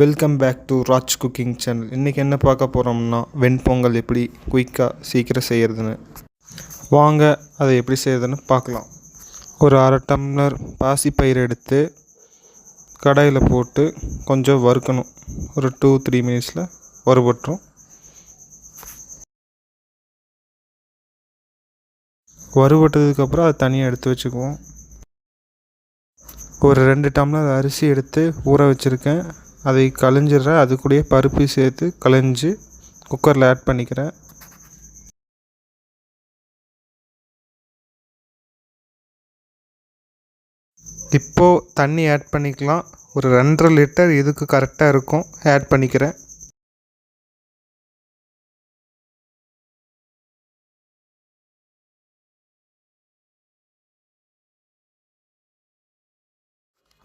Welcome back to Raj cooking channel இன்றைக்கி என்ன பார்க்க போகிறோம்னா வெண்பொங்கல் எப்படி குயிக்காக சீக்கிரம் செய்கிறதுன்னு வாங்க அதை எப்படி செய்கிறதுன்னு பார்க்கலாம். ஒரு அரை டம்ளர் பாசிப்பயிறு எடுத்து கடாயில் போட்டு கொஞ்சம் வறுக்கணும். ஒரு டூ த்ரீ மினிட்ஸில் வறுபட்டுரும். வறுபட்டதுக்கப்புறம் அதை தனியாக எடுத்து வச்சுக்குவோம். ஒரு ரெண்டு டம்ளர் அரிசி எடுத்து ஊற வச்சுருக்கேன். அதை கலைஞ்சிடுறேன். அது கூடயே பருப்பு சேர்த்து கலைஞ்சி குக்கரில் ஆட் பண்ணிக்கிறேன். இப்போது தண்ணி ஆட் பண்ணிக்கலாம். ஒரு ரெண்டரை லிட்டர் இதுக்கு கரெக்டாக இருக்கும் ஆட் பண்ணிக்கிறேன்.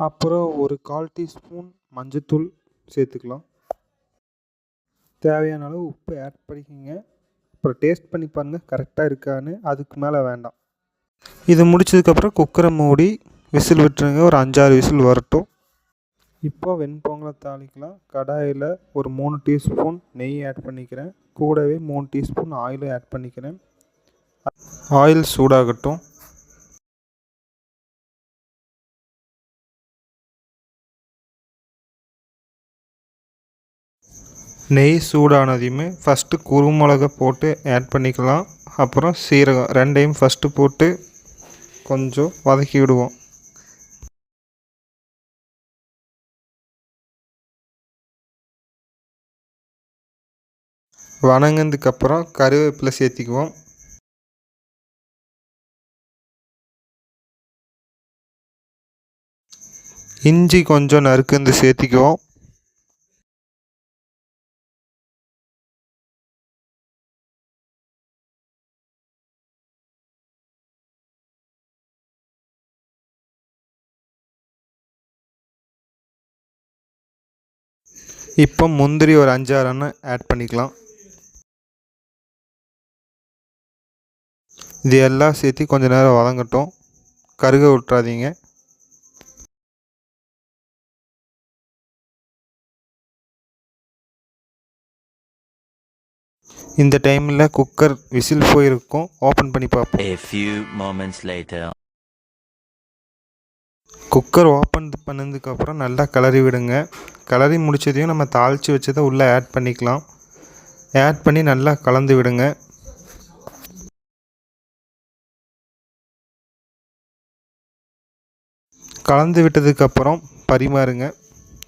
அப்புறம் ஒரு கால் டீஸ்பூன் மஞ்சத்தூள் சேர்த்துக்கலாம். தேவையான அளவு உப்பு ஆட் பண்ணிக்கோங்க. அப்புறம் டேஸ்ட் பண்ணி பாருங்கள் கரெக்டாக இருக்கான்னு. அதுக்கு மேலே வேண்டாம். இது முடிச்சதுக்கப்புறம் குக்கரை மூடி விசில் விட்டுருங்க. ஒரு அஞ்சாறு விசில் வரட்டும். இப்போ வெண்பொங்கலை தாளிக்கலாம். கடாயில் ஒரு மூணு டீஸ்பூன் நெய் ஆட் பண்ணிக்கிறேன். கூடவே மூணு டீஸ்பூன் ஆயிலும் ஆட் பண்ணிக்கிறேன். ஆயில் சூடாகட்டும். நெய் சூடானதையுமே ஃபஸ்ட்டு குருமிளகை போட்டு ஆட் பண்ணிக்கலாம். அப்புறம் சீரகம் ரெண்டையும் ஃபஸ்ட்டு போட்டு கொஞ்சம் வதக்கி விடுவோம். வணங்கினதுக்கப்புறம் கருவேப்பிலை சேர்த்திக்குவோம். இஞ்சி கொஞ்சம் நறுக்குந்து சேர்த்திக்குவோம். இப்போ முந்திரி ஒரு அஞ்சாறு அண்ணன் ஆட் பண்ணிக்கலாம். இது எல்லாம் சேர்த்து கொஞ்சம் நேரம் வதங்கட்டும். கருக விட்றாதீங்க இந்த டைமில் குக்கர் விசில் போயிருக்கும். ஓப்பன் பண்ணி பார்ப்போம். குக்கர் ஓப்பன் பண்ணதுக்கப்புறம் நல்லா கிளறி விடுங்க. கிளறி முடிச்சதையும் நம்ம தாளித்து வச்சதை உள்ளே ஆட் பண்ணிக்கலாம். ஆட் பண்ணி நல்லா கலந்து விடுங்க. கலந்து விட்டதுக்கப்புறம் பரிமாறுங்க.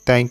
தேங்க்யூ